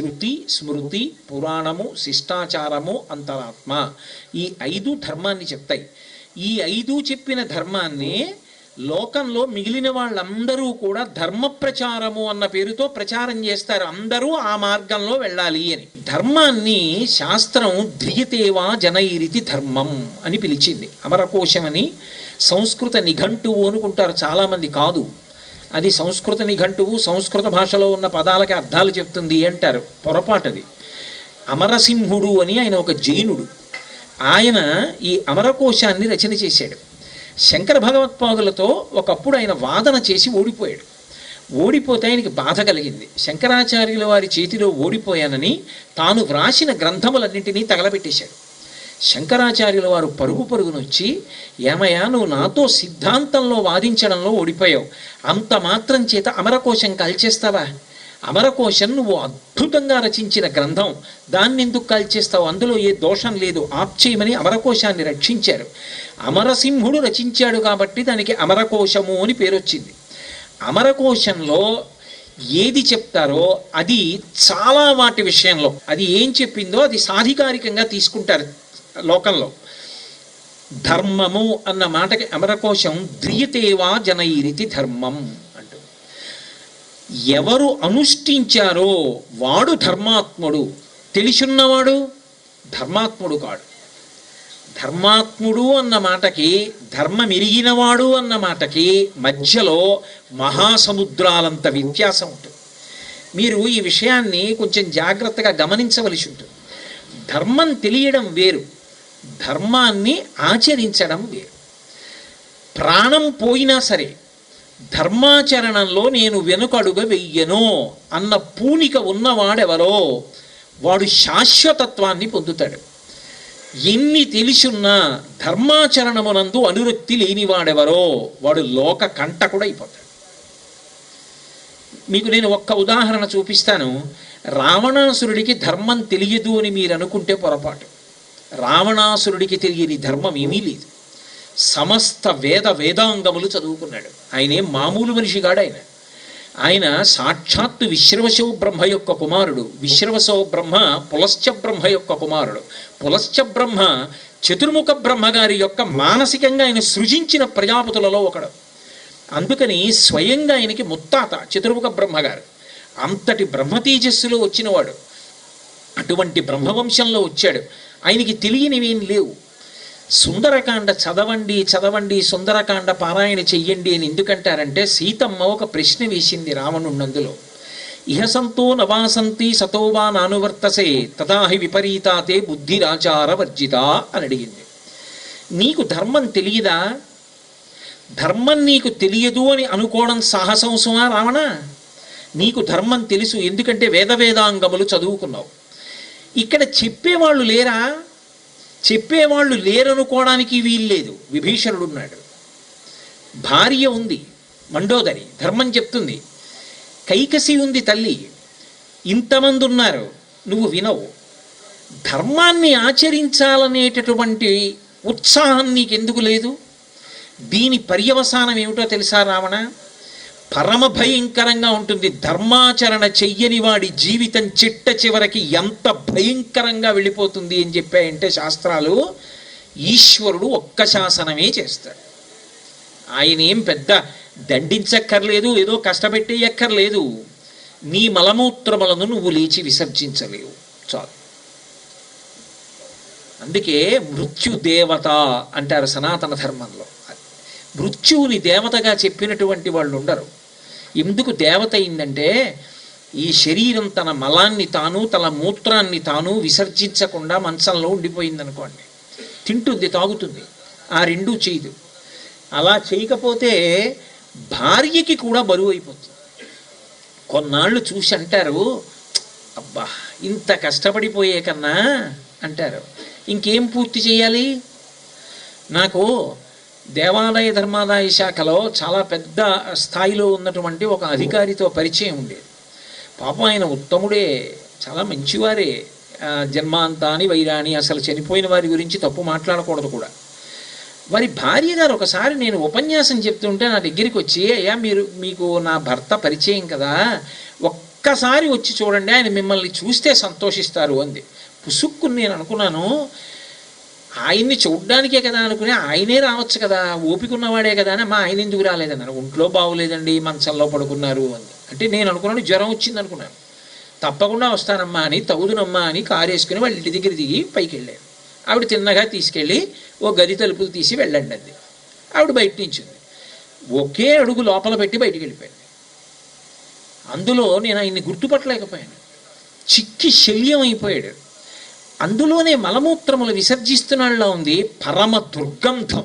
శృతి స్మృతి పురాణము శిష్టాచారము అంతరాత్మ. ఈ ఐదు ధర్మాన్ని చెప్తాయి. ఈ ఐదు చెప్పిన ధర్మాన్ని లోకంలో మిగిలిన వాళ్ళందరూ కూడా ధర్మ ప్రచారము అన్న పేరుతో ప్రచారం చేస్తారు. అందరూ ఆ మార్గంలో వెళ్ళాలి అని. ధర్మాన్ని శాస్త్రం ధ్రియతేవా జనైరితి ధర్మం అని పిలిచింది. అమరకోశమని సంస్కృత నిఘంటువు అనుకుంటారు చాలామంది కాదు. అది సంస్కృత నిఘంటువు సంస్కృత భాషలో ఉన్న పదాలకి అర్థాలు చెప్తుంది అంటారు. పొరపాటది. అమరసింహుడు అని ఆయన ఒక జైనుడు. ఆయన ఈ అమరకోశాన్ని రచన చేశాడు. శంకర భగవత్పాదులతో ఒకప్పుడు ఆయన వాదన చేసి ఓడిపోయాడు. ఓడిపోతే ఆయనకి బాధ కలిగింది. శంకరాచార్యుల వారి చేతిలో ఓడిపోయానని తాను వ్రాసిన గ్రంథములన్నింటినీ తగలబెట్టేశాడు. శంకరాచార్యుల వారు పరుగు పరుగునొచ్చి ఏమయ్యా నువ్వు నాతో సిద్ధాంతంలో వాదించడంలో ఓడిపోయావు. అంత మాత్రం చేత అమరకోశం కాల్చేస్తావా? అమరకోశం నువ్వు అద్భుతంగా రచించిన గ్రంథం. దాన్ని ఎందుకు కాల్చేస్తావు? అందులో ఏ దోషం లేదు. ఆప్చేయమని అమరకోశాన్ని రక్షించారు. అమరసింహుడు రచించాడు కాబట్టి దానికి అమరకోశము అని పేరు వచ్చింది అమరకోశంలో ఏది చెప్తారో అది చాలా వాటి విషయంలో. అది ఏం చెప్పిందో అది సాధికారికంగా తీసుకుంటారు. లోకంలో. ధర్మము అన్న మాటకి అమరకోశం ద్రియతేవా జనైరితి ధర్మం అంటూ. ఎవరు అనుష్ఠించారో వాడు ధర్మాత్ముడు. తెలిసున్నవాడు ధర్మాత్ముడు కాడు. ధర్మాత్ముడు అన్న మాటకి ధర్మం ఎరిగినవాడు అన్న మాటకి మధ్యలో మహాసముద్రాలంత వ్యత్యాసం ఉంటుంది. మీరు ఈ విషయాన్ని కొంచెం జాగ్రత్తగా గమనించవలసి ఉంటుంది. ధర్మం తెలియడం వేరు. ధర్మాన్ని ఆచరించడం వేరు. ప్రాణం పోయినా సరే ధర్మాచరణంలో నేను వెనుకడుగ వెయ్యను అన్న పూనిక ఉన్నవాడెవరో వాడు శాశ్వతత్వాన్ని పొందుతాడు. ఎన్ని తెలిసున్నా ధర్మాచరణమునందు అనురక్తి లేనివాడెవరో వాడు లోక కంటకుడు అయిపోతాడు మీకు నేను ఒక్క ఉదాహరణ చూపిస్తాను. రావణాసురుడికి ధర్మం తెలియదు అని మీరు అనుకుంటే పొరపాటు. రావణాసురుడికి తెలియని ధర్మం ఏమీ లేదు. సమస్త వేద వేదాంగములు చదువుకున్నాడు. ఆయనే మామూలు మనిషిగాడు ఆయన ఆయన సాక్షాత్తు విశ్రవశవ బ్రహ్మ యొక్క కుమారుడు. విశ్రవశవ బ్రహ్మ పులశ్చ బ్రహ్మ యొక్క కుమారుడు. పులశ్చ బ్రహ్మ చతుర్ముఖ బ్రహ్మగారి యొక్క మానసికంగా ఆయన సృజించిన ప్రజాపతులలో ఒకడు. అందుకని స్వయంగా ఆయనకి ముత్తాత చతుర్ముఖ బ్రహ్మగారు అంతటి బ్రహ్మ తేజస్సులో వచ్చినవాడు. అటువంటి బ్రహ్మవంశంలో వచ్చాడు. ఆయనకి తెలియనివేం లేవు. సుందరకాండ చదవండి చదవండి సుందరకాండ పారాయణ చెయ్యండి అని ఎందుకంటారంటే సీతమ్మ ఒక ప్రశ్న వేసింది రావణున్నందులో. ఇహసంతో నవాసంతి సతోవా నానువర్తసే తదాహి విపరీతాతే బుద్ధిరాచార వర్జిత అని అడిగింది. నీకు ధర్మం తెలియదా? ధర్మం నీకు తెలియదు అని అనుకోవడం సాహసంసమా రావణ? నీకు ధర్మం తెలుసు ఎందుకంటే వేద వేదాంగములు చదువుకున్నావు. ఇక్కడ చెప్పేవాళ్ళు లేరా? చెప్పేవాళ్ళు లేరనుకోవడానికి వీల్లేదు విభీషణుడు ఉన్నాడు. భార్య ఉంది మండోదరి ధర్మం చెప్తుంది. కైకసి ఉంది తల్లి. ఇంతమంది ఉన్నారు నువ్వు వినవు. ధర్మాన్ని ఆచరించాలనేటటువంటి ఉత్సాహం నీకెందుకు లేదు? దీని పర్యవసానం ఏమిటో తెలుసా రావణ? పరమ భయంకరంగా ఉంటుంది. ధర్మాచరణ చెయ్యని వాడి జీవితం చిట్ట చివరికి ఎంత భయంకరంగా వెళ్ళిపోతుంది అని చెప్పాయంటే శాస్త్రాలు ఈశ్వరుడు ఒక్క శాసనమే చేస్తాడు. ఆయన ఏం పెద్ద దండించక్కర్లేదు ఏదో కష్టపెట్టేయక్కర్లేదు. నీ మలమూత్రములను నువ్వు లేచి విసర్జించలేవు. చాలు. అందుకే మృత్యు దేవత అంటారు సనాతన ధర్మంలో. మృత్యువుని దేవతగా చెప్పినటువంటి వాళ్ళు ఉండరు. ఎందుకు దేవత అయిందంటే ఈ శరీరం తన మలాన్ని తాను తన మూత్రాన్ని తాను విసర్జించకుండా మంచంలో ఉండిపోయిందనుకోండి. తింటుంది తాగుతుంది. ఆ రెండూ చేయదు. అలా చేయకపోతే భార్యకి కూడా బరువు అయిపోతుంది. కొన్నాళ్ళు చూసి అంటారు అబ్బా ఇంత కష్టపడిపోయే కన్నా అంటారు. ఇంకేం పూర్తి చేయాలి? నాకు దేవాలయ ధర్మాదాయ శాఖలో చాలా పెద్ద స్థాయిలో ఉన్నటువంటి ఒక అధికారితో పరిచయం ఉండేది. పాపం ఆయన ఉత్తముడే చాలా మంచివారే. జన్మాంతాని వైరాణి అసలు చనిపోయిన వారి గురించి తప్పు మాట్లాడకూడదు కూడా. వారి భార్య గారు ఒకసారి నేను ఉపన్యాసం చెప్తుంటే నా దగ్గరికి వచ్చి అయ్యా మీరు మీకు నా భర్త పరిచయం కదా. ఒక్కసారి వచ్చి చూడండి ఆయన మిమ్మల్ని చూస్తే సంతోషిస్తారు అంది. పుసుక్కుని నేను అనుకున్నాను ఆయన్ని చూడ్డానికే కదా అనుకుని ఆయనే రావచ్చు కదా ఓపిక ఉన్నవాడే కదా అని మా ఆయన ఎందుకు రాలేదన్నారు? ఒంట్లో బాగోలేదండి మంచంలో పడుకున్నారు అని. అంటే నేను అనుకున్నాను జ్వరం వచ్చింది అనుకున్నాను. తప్పకుండా వస్తానమ్మా అని తగుదునమ్మా అని కారు వేసుకుని వాళ్ళ ఇంటి దగ్గర దిగి పైకి వెళ్ళాను ఆవిడ తిన్నగా తీసుకెళ్ళి ఓ గది తలుపులు తీసి వెళ్ళండి అంది. ఆవిడ బయట నించింది. ఒకే అడుగు లోపల పెట్టి బయటికి వెళ్ళిపోయింది. అందులో నేను ఆయన్ని గుర్తుపట్టలేకపోయాను. చిక్కి శల్యం అయిపోయాడు. అందులోనే మలమూత్రములు విసర్జిస్తున్నాళ్ళ ఉంది పరమ దుర్గంధం.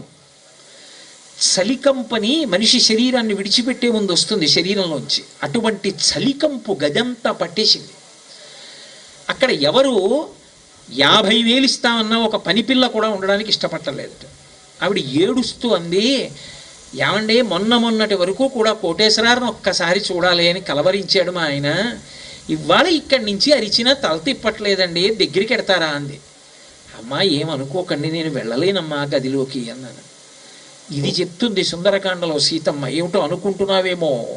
చలికంపని మనిషి శరీరాన్ని విడిచిపెట్టే ముందు వస్తుంది శరీరంలోంచి. అటువంటి చలికంపు గదంతా పట్టేసింది. అక్కడ ఎవరు యాభై వేలు ఇస్తామన్న ఒక పనిపిల్ల కూడా ఉండడానికి ఇష్టపట్టలేదు ఆవిడ ఏడుస్తూ అంది ఏమండి మొన్న మొన్నటి వరకు కూడా కోటేశ్వరారిని ఒక్కసారి చూడాలి అని కలవరించాడు మా ఆయన. ఇవాళ ఇక్కడి నుంచి అరిచినా తల తిప్పట్లేదండి దగ్గరికి ఎడతారా అంది. అమ్మా ఏమనుకోకండి నేను వెళ్ళలేనమ్మా గదిలోకి అన్నాను. ఇది చెప్తుంది సుందరకాండలో సీతమ్మ. ఏమిటో అనుకుంటున్నావేమో?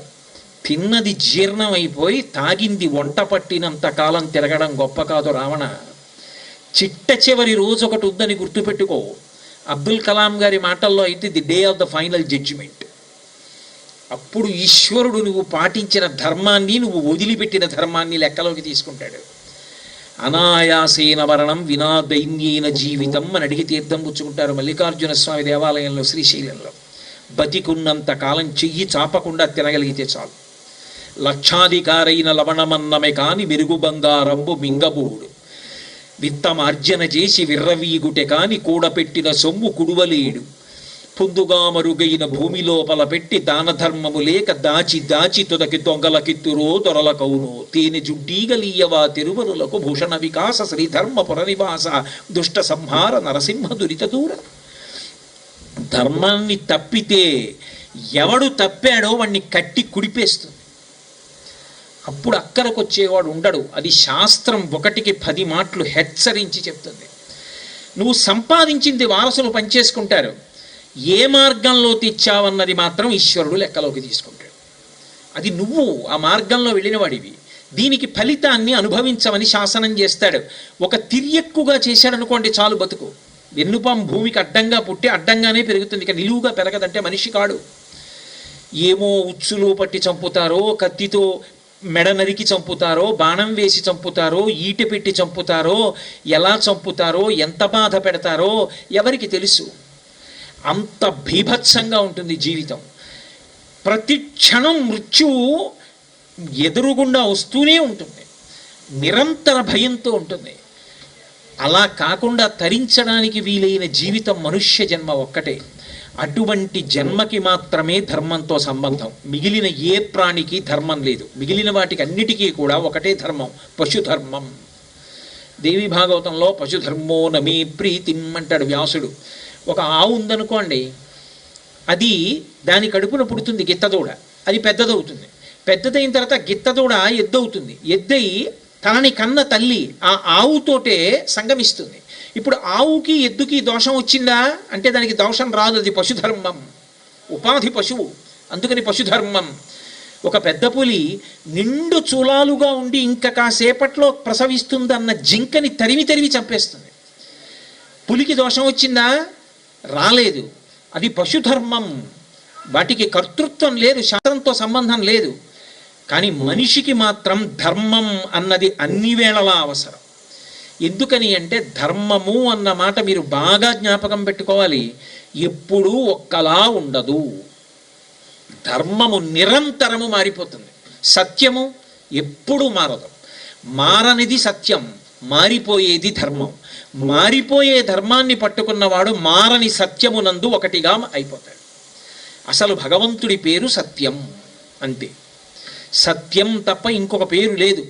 తిన్నది జీర్ణం అయిపోయి తాగింది వంట పట్టినంత కాలం తిరగడం గొప్ప కాదు రావణ. చిట్ట చివరి రోజు ఒకటి ఉందని గుర్తుపెట్టుకో. అబ్దుల్ కలాం గారి మాటల్లో అయితే the day of the final judgement. అప్పుడు ఈశ్వరుడు నువ్వు పాటించిన ధర్మాన్ని నువ్వు వదిలిపెట్టిన ధర్మాన్ని లెక్కలోకి తీసుకుంటాడు. అనాయాసేన మరణం వినా దైన్యైన జీవితం అని అడిగి తీర్థం పుచ్చుకుంటారు మల్లికార్జున స్వామి దేవాలయంలో శ్రీశైలంలో. బతికున్నంత కాలం చెయ్యి చాపకుండా తినగలిగితే చాలు. లక్షాధికారైన లవణమన్నమే కాని మెరుగు బంగారంబు మింగబూడు. విత్తమార్జన చేసి విర్రవీగుటె కాని కూడపెట్టిన సొమ్ము కుడువలేడు. పొందుగా మరుగైన భూమి లోపల పెట్టి దాన ధర్మము లేక దాచి దాచి తుదకి దొంగలకిత్తురో దొరలకౌను తేనె జుడ్డీగలీయవా తిరువరులకు భూషణ వికాస శ్రీధర్మ పురనివాస దుష్ట సంహార నరసింహ దురిత దూర. ధర్మాన్ని తప్పితే ఎవడు తప్పాడో వాణ్ణి కట్టి కుడిపేస్తుంది. అప్పుడు అక్కడికి వచ్చేవాడు ఉండడు. అది శాస్త్రం ఒకటికి పది మాటలు హెచ్చరించి చెప్తుంది. నువ్వు సంపాదించింది వారసులు పనిచేసుకుంటారు. ఏ మార్గంలో తెచ్చావన్నది మాత్రం ఈశ్వరుడు లెక్కలోకి తీసుకుంటాడు. అది నువ్వు ఆ మార్గంలో వెళ్ళిన వాడివి దీనికి ఫలితాన్ని అనుభవించమని శాసనం చేస్తాడు. ఒక తిరియక్కుగా చేశాడనుకోండి చాలు బతుకు. వెన్నుపాం భూమికి అడ్డంగా పుట్టి అడ్డంగానే పెరుగుతుంది. ఇక నిలువుగా పెరగదంటే మనిషి కాడు. ఏమో ఉచ్చులు పట్టి చంపుతారో కత్తితో మెడ నరికి చంపుతారో బాణం వేసి చంపుతారో ఈట పెట్టి చంపుతారో ఎలా చంపుతారో ఎంత బాధ పెడతారో ఎవరికి తెలుసు? అంత భీభత్సంగా ఉంటుంది జీవితం. ప్రతి క్షణం మృత్యువు ఎదురుగుండా వస్తూనే ఉంటుంది. నిరంతర భయంతో ఉంటుంది. అలా కాకుండా తరించడానికి వీలైన జీవితం మనుష్య జన్మ ఒక్కటే. అటువంటి జన్మకి మాత్రమే ధర్మంతో సంబంధం. మిగిలిన ఏ ప్రాణికి ధర్మం లేదు. మిగిలిన వాటికి అన్నిటికీ కూడా ఒకటే ధర్మం పశుధర్మం. దేవి భాగవతంలో పశుధర్మో నమీ ప్రీతిం అంటాడు వ్యాసుడు. ఒక ఆవు ఉందనుకోండి అది దాని కడుపున పుడుతుంది గిత్తదూడ అది పెద్దదవుతుంది. పెద్దదైన తర్వాత గిత్తదూడ ఎద్దవుతుంది. ఎద్దయి తనని కన్న తల్లి ఆ ఆవుతోటే సంగమిస్తుంది. ఇప్పుడు ఆవుకి ఎద్దుకి దోషం వచ్చిందా? అంటే దానికి దోషం రాదు. అది పశుధర్మం. ఉపాధి పశువు. అందుకని పశుధర్మం. ఒక పెద్ద పులి నిండు చూలాలుగా ఉండి ఇంకా కాసేపట్లో ప్రసవిస్తుందన్న జింకని తరివి తరివి చంపేస్తుంది. పులికి దోషం వచ్చిందా? రాలేదు. అది పశుధర్మం. వాటికి కర్తృత్వం లేదు శాస్త్రంతో సంబంధం లేదు. కానీ మనిషికి మాత్రం ధర్మం అన్నది అన్ని వేళలా అవసరం. ఎందుకని అంటే ధర్మము అన్న మాట మీరు బాగా జ్ఞాపకం పెట్టుకోవాలి. ఎప్పుడూ ఒక్కలా ఉండదు. ధర్మము నిరంతరము మారిపోతుంది. సత్యము ఎప్పుడూ మారదు. మారనిది సత్యం మారిపోయేది ధర్మం. మారిపోయే ధర్మాన్ని పట్టుకున్నవాడు మారని సత్యమునందు ఒకటిగా అయిపోతాడు. అసలు భగవంతుడి పేరు సత్యం అంతే. సత్యం తప్ప ఇంకొక పేరు లేదు.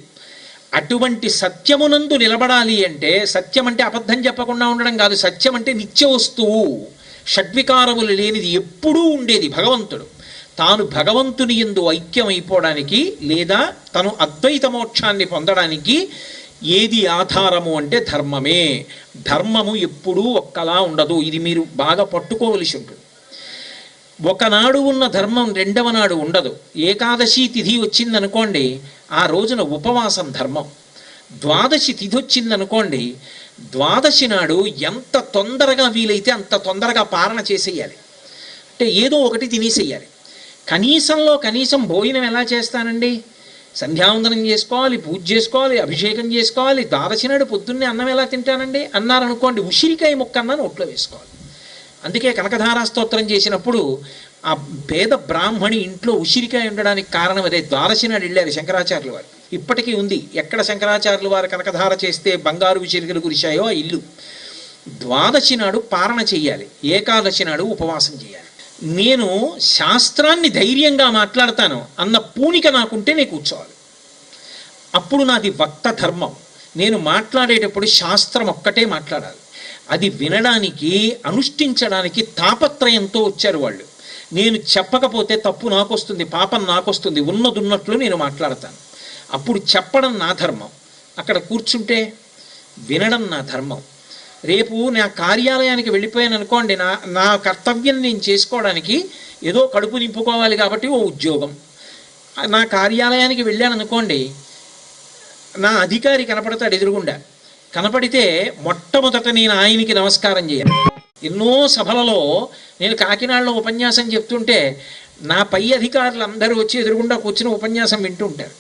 అటువంటి సత్యమునందు నిలబడాలి అంటే సత్యం అంటే అబద్ధం చెప్పకుండా ఉండడం కాదు. సత్యం అంటే నిత్య వస్తువు. షడ్వికారములు లేనిది ఎప్పుడూ ఉండేది భగవంతుడు. తాను భగవంతుని ఎందు అయిపోవడానికి లేదా తను అద్వైత మోక్షాన్ని పొందడానికి ఏది ఆధారము అంటే ధర్మమే. ధర్మము ఎప్పుడూ ఒక్కలా ఉండదు. ఇది మీరు బాగా పట్టుకోవలసి ఉంటుంది. ఒకనాడు ఉన్న ధర్మం రెండవ నాడు ఉండదు. ఏకాదశి తిథి వచ్చిందనుకోండి ఆ రోజున ఉపవాసం ధర్మం. ద్వాదశి తిథి వచ్చిందనుకోండి ద్వాదశి నాడు ఎంత తొందరగా వీలైతే అంత తొందరగా పాలన చేసేయాలి. అంటే ఏదో ఒకటి తినేసేయాలి. కనీసంలో కనీసం భోజనం ఎలా చేస్తానండి? సంధ్యావందనం చేసుకోవాలి పూజ చేసుకోవాలి అభిషేకం చేసుకోవాలి ద్వాదశి పొద్దున్నే అన్నం ఎలా తింటానండి? అన్నారనుకోండి ఉసిరికాయ ముక్క అన్నాను ఒట్లో వేసుకోవాలి. అందుకే కనకధారా స్తోత్రం చేసినప్పుడు ఆ పేద బ్రాహ్మణి ఇంట్లో ఉసిరికాయ ఉండడానికి కారణం అదే ద్వాదశి వెళ్ళారు శంకరాచార్యుల వారు. ఇప్పటికీ ఉంది. ఎక్కడ శంకరాచార్యులు వారు కనకధార చేస్తే బంగారు ఉసిరికలు కురిశాయో ఆ ఇల్లు. ద్వాదశి నాడు పారణ చెయ్యాలి. ఏకాదశి నాడు ఉపవాసం చేయాలి నేను శాస్త్రాన్ని ధైర్యంగా మాట్లాడతాను అన్న పూనిక నాకుంటే నేను కూర్చోవాలి. అప్పుడు నాది వక్త ధర్మం. నేను మాట్లాడేటప్పుడు శాస్త్రం ఒక్కటే మాట్లాడాలి. అది వినడానికి అనుష్ఠించడానికి తాపత్రయంతో వచ్చారు వాళ్ళు. నేను చెప్పకపోతే తప్పు నాకొస్తుంది పాపం నాకొస్తుంది ఉన్నదున్నట్లు నేను మాట్లాడతాను. అప్పుడు చెప్పడం నా ధర్మం. అక్కడ కూర్చుంటే వినడం నా ధర్మం. రేపు నా కార్యాలయానికి వెళ్ళిపోయాను అనుకోండి నా నా కర్తవ్యం నేను చేసుకోవడానికి ఏదో కడుపు నింపుకోవాలి కాబట్టి ఓ ఉద్యోగం. నా కార్యాలయానికి వెళ్ళాను అనుకోండి నా అధికారి కనపడతాడు ఎదురుగుండా. కనపడితే మొట్టమొదట నేను ఆయనకి నమస్కారం చేయాలి. ఎన్నో సభలలో నేను కాకినాడలో ఉపన్యాసం చెప్తుంటే నా పై అధికారులు అందరూ వచ్చి ఎదురుగుండా కూర్చుని ఉపన్యాసం వింటుంటారు.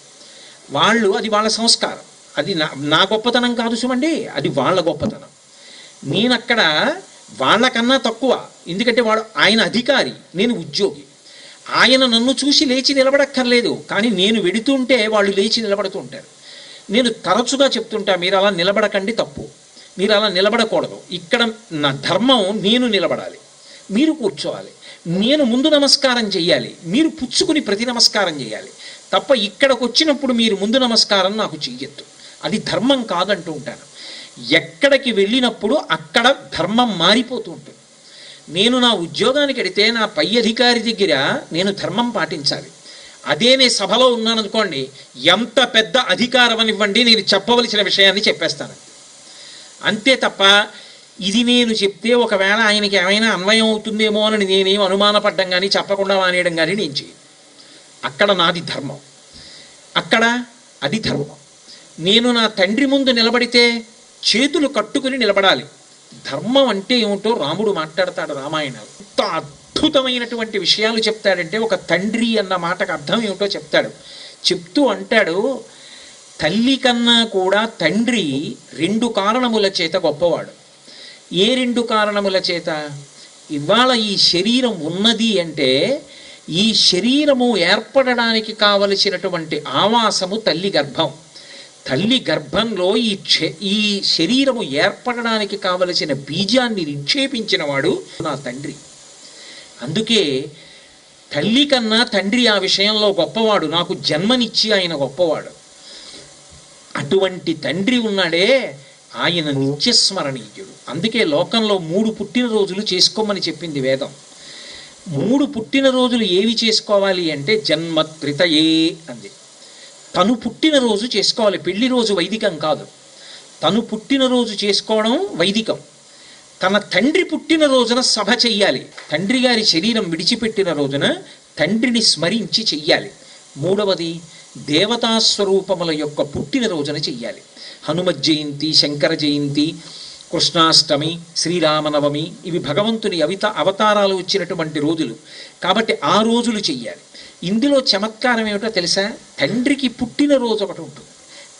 వాళ్ళు అది వాళ్ళ సంస్కారం. అది నా నా గొప్పతనం కాదు చూడండి అది వాళ్ళ గొప్పతనం. నేను అక్కడ వాళ్ళకన్నా తక్కువ. ఎందుకంటే వాడు ఆయన అధికారి నేను ఉద్యోగి. ఆయన నన్ను చూసి లేచి నిలబడక్కర్లేదు. కానీ నేను వెడుతుంటే వాళ్ళు లేచి నిలబడుతూ ఉంటారు. నేను తరచుగా చెప్తుంటా మీరు అలా నిలబడకండి తప్పు. మీరు అలా నిలబడకూడదు. ఇక్కడ నా ధర్మం నేను నిలబడాలి. మీరు కూర్చోవాలి. నేను ముందు నమస్కారం చేయాలి మీరు పుచ్చుకుని ప్రతి నమస్కారం చేయాలి తప్ప ఇక్కడికి వచ్చినప్పుడు మీరు ముందు నమస్కారం నాకు చెయ్యొద్దు. అది ధర్మం కాదంటూ ఉంటాను. ఎక్కడికి వెళ్ళినప్పుడు అక్కడ ధర్మం మారిపోతూ ఉంటుంది. నేను నా ఉద్యోగానికి వెడితే నా పై అధికారి దగ్గర నేను ధర్మం పాటించాలి. అదే నేను సభలో ఉన్నాను అనుకోండి ఎంత పెద్ద అధికారం అనివ్వండి నేను చెప్పవలసిన విషయాన్ని చెప్పేస్తాను. అంతే తప్ప ఇది నేను చెప్తే ఒకవేళ ఆయనకి ఏమైనా అన్వయం అవుతుందేమో అని నేనేం అనుమానపడ్డం కానీ చెప్పకుండా మానేయడం కానీ నేను చేయను. అక్కడ నాది ధర్మం. అక్కడ అది ధర్మం. నేను నా తండ్రి ముందు నిలబడితే చేతులు కట్టుకుని నిలబడాలి. ధర్మం అంటే ఏమిటో రాముడు మాట్లాడతాడు రామాయణాలు. ఎంత అద్భుతమైనటువంటి విషయాలు చెప్తాడంటే ఒక తండ్రి అన్న మాటకు అర్థం ఏమిటో చెప్తాడు. చెప్తూ అంటాడు తల్లి కన్నా కూడా తండ్రి రెండు కారణముల చేత గొప్పవాడు. ఏ రెండు కారణముల చేత? ఇవాళ ఈ శరీరం ఉన్నది అంటే ఈ శరీరము ఏర్పడడానికి కావలసినటువంటి ఆవాసము తల్లి గర్భం. తల్లి గర్భంలో ఈ ఈ శరీరము ఏర్పడడానికి కావలసిన బీజాన్ని నిక్షేపించిన వాడు నా తండ్రి. అందుకే తల్లి కన్నా తండ్రి ఆ విషయంలో గొప్పవాడు నాకు జన్మనిచ్చి ఆయన గొప్పవాడు. అటువంటి తండ్రి ఉన్నాడే ఆయన నిత్యస్మరణీయుడు. అందుకే లోకంలో మూడు పుట్టినరోజులు చేసుకోమని చెప్పింది వేదం. మూడు పుట్టినరోజులు ఏవి చేసుకోవాలి అంటే జన్మత్రితయే అంది. తను పుట్టినరోజు చేసుకోవాలి. పెళ్ళి రోజు వైదికం కాదు. తను పుట్టినరోజు చేసుకోవడం వైదికం. తన తండ్రి పుట్టిన రోజున సభ చెయ్యాలి. తండ్రి గారి శరీరం విడిచిపెట్టిన రోజున తండ్రిని స్మరించి చెయ్యాలి. మూడవది దేవతా స్వరూపముల యొక్క పుట్టినరోజున చెయ్యాలి. హనుమ జయంతి శంకర జయంతి కృష్ణాష్టమి శ్రీరామనవమి ఇవి భగవంతుని అవిత అవతారాలు వచ్చినటువంటి రోజులు. కాబట్టి ఆ రోజులు చెయ్యాలి. ఇందులో చమత్కారం ఏమిటో తెలుసా? తండ్రికి పుట్టినరోజు ఒకటి ఉంటుంది.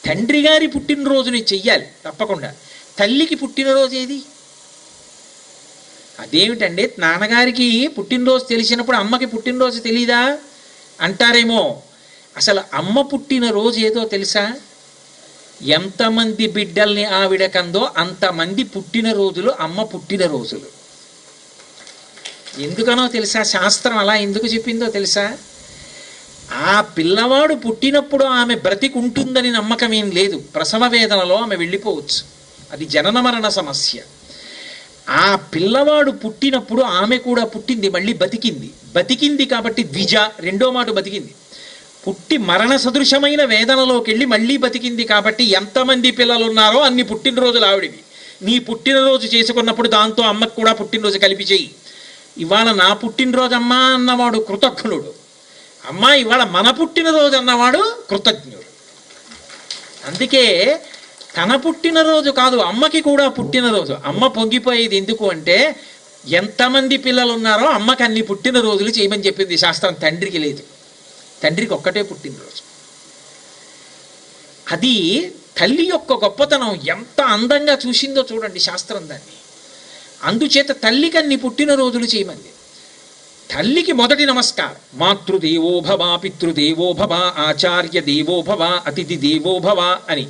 తండ్రి గారి పుట్టినరోజుని చెయ్యాలి తప్పకుండా. తల్లికి పుట్టినరోజు ఏది? అదేమిటండి? నాన్నగారికి పుట్టినరోజు తెలిసినప్పుడు అమ్మకి పుట్టినరోజు తెలీదా? అంటారేమో. అసలు అమ్మ పుట్టినరోజు ఏదో తెలుసా? ఎంతమంది బిడ్డల్ని ఆవిడ కందో అంతమంది పుట్టినరోజులు అమ్మ పుట్టినరోజులు ఎందుకనో తెలుసా? శాస్త్రం అలా ఎందుకు చెప్పిందో తెలుసా? ఆ పిల్లవాడు పుట్టినప్పుడు ఆమె బ్రతికుంటుందని నమ్మకం ఏం లేదు. ప్రసవ వేదనలో ఆమె వెళ్ళిపోవచ్చు. అది జనన మరణ సమస్య. ఆ పిల్లవాడు పుట్టినప్పుడు ఆమె కూడా పుట్టింది మళ్ళీ బతికింది. బతికింది కాబట్టి ద్విజ రెండో మాట బతికింది. పుట్టి మరణ సదృశమైన వేదనలోకి వెళ్ళి మళ్ళీ బతికింది కాబట్టి ఎంతమంది పిల్లలు ఉన్నారో అన్ని పుట్టినరోజులు ఆవిడివి. నీ పుట్టినరోజు చేసుకున్నప్పుడు దాంతో అమ్మకు కూడా పుట్టినరోజు కలిపి చేయి. ఇవాళ నా పుట్టినరోజమ్మా అన్నవాడు కృతజ్ఞుడు. అమ్మ ఇవాళ మన పుట్టినరోజు అన్నవాడు కృతజ్ఞుడు. అందుకే తన పుట్టినరోజు కాదు అమ్మకి కూడా పుట్టినరోజు అమ్మ పొంగిపోయేది ఎందుకు అంటే ఎంతమంది పిల్లలు ఉన్నారో అమ్మకి అన్ని పుట్టినరోజులు చేయమని చెప్పింది శాస్త్రం తండ్రికి లేదు. తండ్రికి ఒక్కటే పుట్టినరోజు. అది తల్లి యొక్క గొప్పతనం ఎంత అందంగా చూసిందో చూడండి శాస్త్రం దాన్ని. అందుచేత తల్లికి అన్ని పుట్టినరోజులు చేయమంది. తల్లికి మొదటి నమస్కారం. మాతృదేవో భవ పితృదేవో భవ ఆచార్య దేవో భవ అతిథి దేవో భవ అని.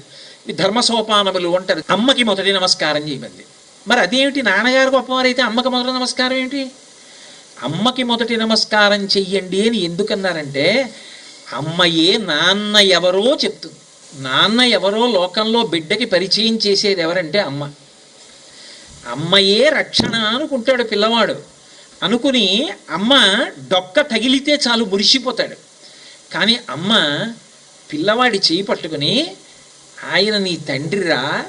ఈ ధర్మ సోపానములు అంటారు. అమ్మకి మొదటి నమస్కారం చేయమంది. మరి అదేమిటి? నాన్నగారు గొప్పవారైతే అమ్మకి మొదటి నమస్కారం ఏంటి అమ్మకి మొదటి నమస్కారం చెయ్యండి అని ఎందుకన్నారంటే అమ్మయే నాన్న ఎవరో చెప్తుంది. నాన్న ఎవరో లోకంలో బిడ్డకి పరిచయం చేసేది ఎవరంటే అమ్మ. అమ్మయే రక్షణ అనుకుంటాడు పిల్లవాడు. అనుకుని అమ్మ డొక్క తగిలితే చాలు మురిసిపోతాడు. కానీ అమ్మ పిల్లవాడి చేయి పట్టుకుని ఆయన నీ తండ్రిరా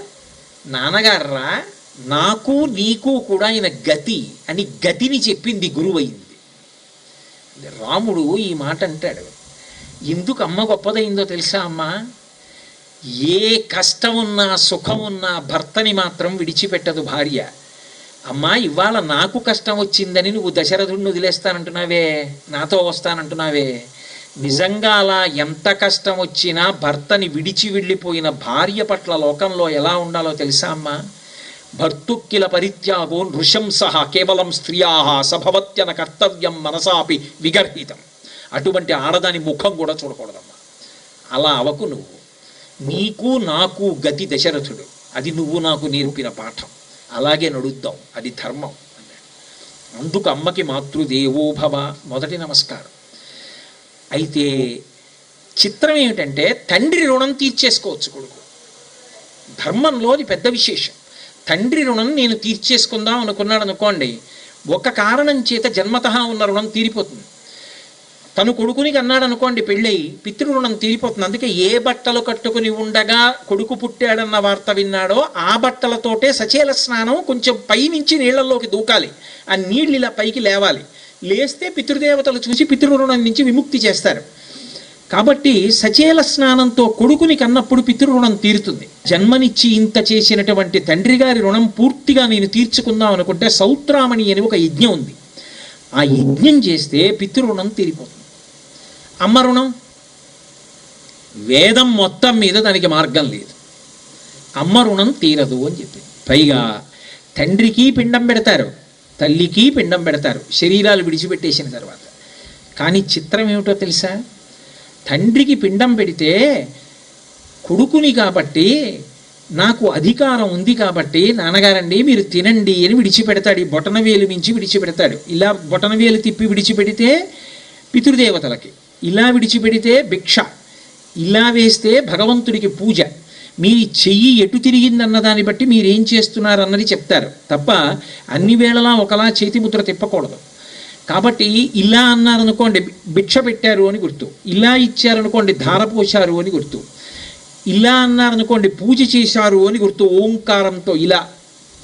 నాన్నగారురా నాకు నీకు కూడా ఆయన గతి అని గతిని చెప్పింది గురువైంది. రాముడు ఈ మాట అంటాడు. ఎందుకు అమ్మ గొప్పదైందో తెలుసా అమ్మ? ఏ కష్టం ఉన్నా సుఖం ఉన్నా భర్తని మాత్రం విడిచిపెట్టదు భార్య. అమ్మా ఇవాళ నాకు కష్టం వచ్చిందని నువ్వు దశరథుడిని వదిలేస్తానంటున్నావే నాతో వస్తానంటున్నావే. నిజంగా అలా ఎంత కష్టం వచ్చినా భర్తని విడిచి వెళ్ళిపోయిన భార్య పట్ల లోకంలో ఎలా ఉండాలో తెలుసా అమ్మా? భర్తుక్కిల పరిత్యాగో నృశంస కేవలం స్త్రియా సభవత్యన కర్తవ్యం మనసాపి విగర్హితం. అటువంటి ఆడదాని ముఖం కూడా చూడకూడదమ్మా. అలా అవకు నువ్వు. నీకు నాకు గతి దశరథుడు. అది నువ్వు నాకు నేర్పిన పాఠం. అలాగే నడుద్దాం. అది ధర్మం అన్నాడు. అందుకు అమ్మకి మాతృదేవోభవ మొదటి నమస్కారం. అయితే చిత్రం ఏమిటంటే తండ్రి రుణం తీర్చేసుకోవచ్చు కొడుకు. ధర్మంలో అది పెద్ద విశేషం. తండ్రి రుణం నేను తీర్చేసుకుందాం అనుకున్నాడు అనుకోండి ఒక కారణం చేత జన్మతః ఉన్న రుణం తీరిపోతుంది. తను కొడుకునికి అన్నాడు అనుకోండి పెళ్ళై పితృరుణం తీరిపోతుంది. అందుకే ఏ బట్టలు కట్టుకుని ఉండగా కొడుకు పుట్టాడన్న వార్త విన్నాడో ఆ బట్టలతోటే సచేల స్నానం కొంచెం పైనుంచి నీళ్ళలోకి దూకాలి. ఆ నీళ్ళు ఇలా పైకి లేవాలి. లేస్తే పితృదేవతలు చూసి పితృరుణం నుంచి విముక్తి చేస్తారు. కాబట్టి సచేల స్నానంతో కొడుకుని కన్నప్పుడు పితృరుణం తీరుతుంది. జన్మనిచ్చి ఇంత చేసినటువంటి తండ్రి గారి రుణం పూర్తిగా నేను తీర్చుకుందాం అనుకుంటే సౌత్రామణి అని ఒక యజ్ఞం ఉంది. ఆ యజ్ఞం చేస్తే పితృరుణం తీరిపోతుంది. అమ్మ రుణం? వేదం మొత్తం మీద దానికి మార్గం లేదు. అమ్మ రుణం తీరదు అని చెప్పింది పైగా తండ్రికి పిండం పెడతారు తల్లికి పిండం పెడతారు శరీరాలు విడిచిపెట్టేసిన తర్వాత. కానీ చిత్రం ఏమిటో తెలుసా? తండ్రికి పిండం పెడితే కొడుకుని కాబట్టి నాకు అధికారం ఉంది కాబట్టి నాన్నగారండి మీరు తినండి అని విడిచిపెడతాడు. ఈ బొటనవేలు మించి విడిచిపెడతాడు. ఇలా బొటనవేలు తిప్పి విడిచిపెడితే పితృదేవతలకి. ఇలా విడిచిపెడితే భిక్ష ఇలా వేస్తే భగవంతుడికి పూజ. మీ చెయ్యి ఎటు తిరిగిందన్న దాన్ని బట్టి మీరేం చేస్తున్నారన్నది చెప్తారు. తప్ప అన్ని వేళలా ఒకలా చేతి ముద్ర తిప్పకూడదు. కాబట్టి ఇలా అన్నారనుకోండి భిక్ష పెట్టారు అని గుర్తు. ఇలా ఇచ్చారనుకోండి ధార పోశారు అని గుర్తు. ఇలా అన్నారనుకోండి పూజ చేశారు అని గుర్తు. ఓంకారంతో ఇలా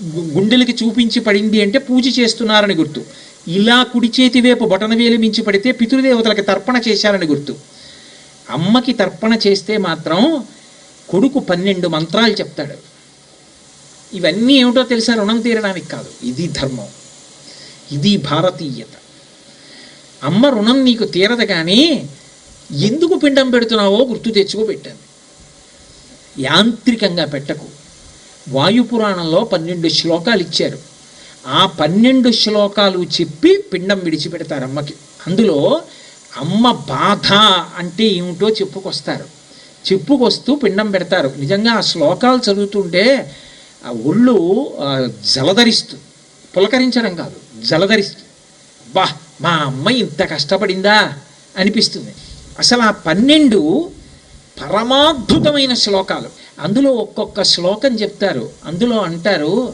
గు- గుండెలకి చూపించి పడింది అంటే పూజ చేస్తున్నారని గుర్తు. ఇలా కుడి చేతి వైపు బొటనవేలు మించి పడితే పితృదేవతలకి తర్పణ చేశారని గుర్తు. అమ్మకి తర్పణ చేస్తే మాత్రం కొడుకు పన్నెండు మంత్రాలు చెప్తాడు. ఇవన్నీ ఏమిటో తెలుసా? రుణం తీరడానికి కాదు. ఇది ధర్మం. ఇది భారతీయత. అమ్మ రుణం నీకు తీరదు కానీ ఎందుకు పిండం పెడుతున్నావో గుర్తు తెచ్చుకో పెట్టాను యాంత్రికంగా పెట్టకు. వాయుపురాణంలో పన్నెండు శ్లోకాలు ఇచ్చారు. ఆ పన్నెండు శ్లోకాలు చెప్పి పిండం విడిచిపెడతారు అమ్మకి. అందులో అమ్మ బాధ అంటే ఏమిటో చెప్పుకొస్తారు. చెప్పుకొస్తూ పిండం పెడతారు. నిజంగా ఆ శ్లోకాలు చదువుతుంటే ఆ ఒళ్ళు ఆ, జలధరిస్తుంది పులకరించడం కాదు జలధరిస్తుంది బా మా అమ్మ ఇంత కష్టపడిందా అనిపిస్తుంది. అసలు ఆ పన్నెండు పరమాద్భుతమైన శ్లోకాలు. అందులో ఒక్కొక్క శ్లోకం చెప్తారు. అందులో అంటారు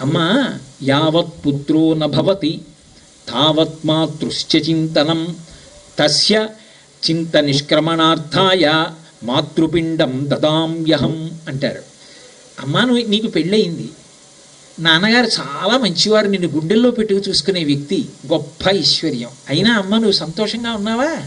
అమ్మా యావత్ పుత్రో నభవతి తావత్ మాతృశ్చ చింతనం తస్య చింత నిష్క్రమణార్థాయ మాతృపిండం దదామ్యహం అంటారు. అమ్మాను నువ్వు నీకు పెళ్ళయింది. నాన్నగారు చాలా మంచివారు నిన్ను గుండెల్లో పెట్టుకు చూసుకునే వ్యక్తి గొప్ప ఐశ్వర్యం. అయినా అమ్మ నువ్వు సంతోషంగా ఉన్నావా?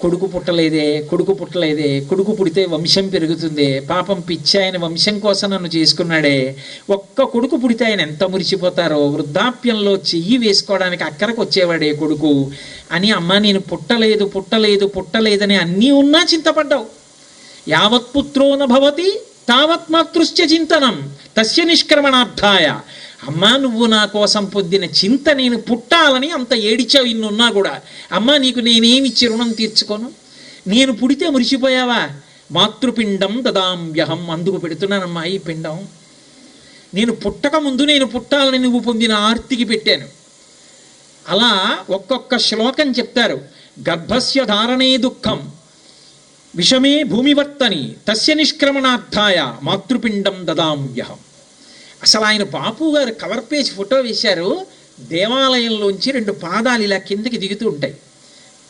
కొడుకు పుట్టలేదే కొడుకు పుట్టలేదే కొడుకు పుడితే వంశం పెరుగుతుంది పాపం పిచ్చి ఆయన వంశం కోసం నన్ను చేసుకున్నాడే. ఒక్క కొడుకు పుడితే ఆయన ఎంత మురిసిపోతారో వృద్ధాప్యంలో చెయ్యి వేసుకోవడానికి అక్కడికి వచ్చేవాడే కొడుకు. అని అమ్మ నేను పుట్టలేదు పుట్టలేదు పుట్టలేదని అన్నీ ఉన్నా చింతపడ్డావు. యావత్ పుత్రో భవతి తావత్ మాతృశ్చ చింతనం తస్య నిష్క్రమణార్థాయ. అమ్మా నువ్వు నా కోసం పొద్దిన చింత నేను పుట్టాలని అంత ఏడిచావు ఇన్నున్నా కూడా. అమ్మా నీకు నేనేమిచ్చి రుణం తీర్చుకోను? నేను పుడితే మురిసిపోయావా? మాతృపిండం దదాంవ్యహం అందుకు పెడుతున్నానమ్మా ఈ పిండం. నేను పుట్టక ముందు నేను పుట్టాలని నువ్వు పొందిన ఆర్తికి పెట్టాను. అలా ఒక్కొక్క శ్లోకం చెప్తారు. గర్భస్య ధారణే దుఃఖం విషమే భూమివర్తని తస్య నిష్క్రమణార్థాయ మాతృపిండం దదాంవ్యహం అసలు ఆయన బాపు గారు కవర్ పేజ్ ఫోటో వేశారు. దేవాలయంలోంచి రెండు పాదాలు ఇలా కిందకి దిగుతూ ఉంటాయి.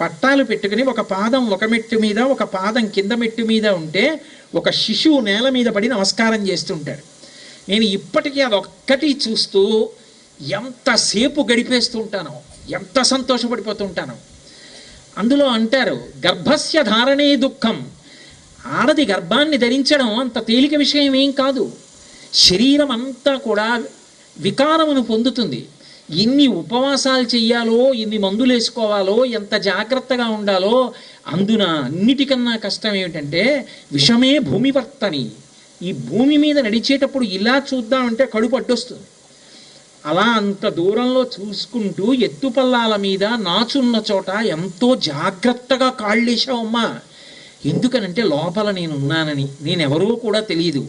పట్టాలు పెట్టుకుని ఒక పాదం ఒక మెట్టు మీద ఒక పాదం కింద మెట్టు మీద ఉంటే ఒక శిశువు నేల మీద పడి నమస్కారం చేస్తుంటాడు నేను ఇప్పటికీ అదొక్కటి చూస్తూ ఎంతసేపు గడిపేస్తూ ఉంటానో ఎంత సంతోషపడిపోతూ ఉంటానో. అందులో అంటారు గర్భస్య ధారణే దుఃఖం. ఆడది గర్భాన్ని ధరించడం అంత తేలిక విషయం ఏం కాదు. శరీరం అంతా కూడా వికారమును పొందుతుంది. ఎన్ని ఉపవాసాలు చెయ్యాలో ఎన్ని మందులు వేసుకోవాలో ఎంత జాగ్రత్తగా ఉండాలో అందున అన్నిటికన్నా కష్టం ఏమిటంటే విషమే భూమివర్తని. ఈ భూమి మీద నడిచేటప్పుడు ఇలా చూద్దామంటే కడుపు అడ్డొస్తుంది. అలా అంత దూరంలో చూసుకుంటూ ఎత్తుపల్లాల మీద నాచున్న చోట ఎంతో జాగ్రత్తగా కాళ్ళేశావమ్మా ఎందుకనంటే లోపల నేను ఉన్నానని నేనెవరో కూడా తెలియదు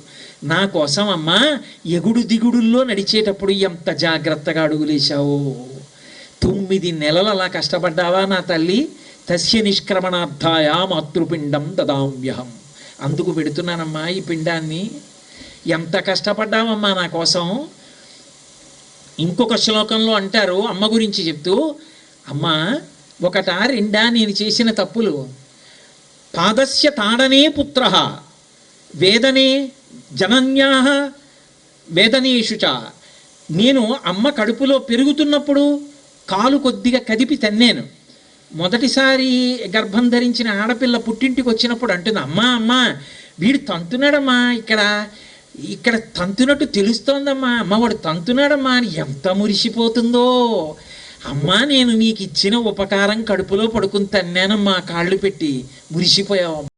నా కోసం అమ్మా ఎగుడు దిగుడుల్లో నడిచేటప్పుడు ఎంత జాగ్రత్తగా అడుగులేశావో తొమ్మిది నెలలు అలా కష్టపడ్డావా నా తల్లి? తస్య నిష్క్రమణార్థాయ మాతృపిండం దదాంవ్యహం అందుకు పెడుతున్నానమ్మా ఈ పిండాన్ని. ఎంత కష్టపడ్డావమ్మా నా కోసం? ఇంకొక శ్లోకంలో అంటారు అమ్మ గురించి చెప్తూ అమ్మ ఒకట రెండా నేను చేసిన తప్పులు? పాదస్య తాడనే పుత్ర. వేదనే జనన్యా వేదనేషుచ నేను అమ్మ కడుపులో పెరుగుతున్నప్పుడు కాలు కొద్దిగా కదిపి తన్నాను. మొదటిసారి గర్భం ధరించిన ఆడపిల్ల పుట్టింటికి వచ్చినప్పుడు అంటుంది అమ్మా అమ్మా వీడు తంతున్నాడమ్మా ఇక్కడ. ఇక్కడ తంతునట్టు తెలుస్తోందమ్మా. అమ్మ వాడు తంతున్నాడమ్మా అని ఎంత మురిసిపోతుందో. అమ్మా నేను నీకు ఇచ్చిన ఉపకారం కడుపులో పడుకుని తన్నానమ్మా కాళ్ళు పెట్టి మురిసిపోయావమ్మా.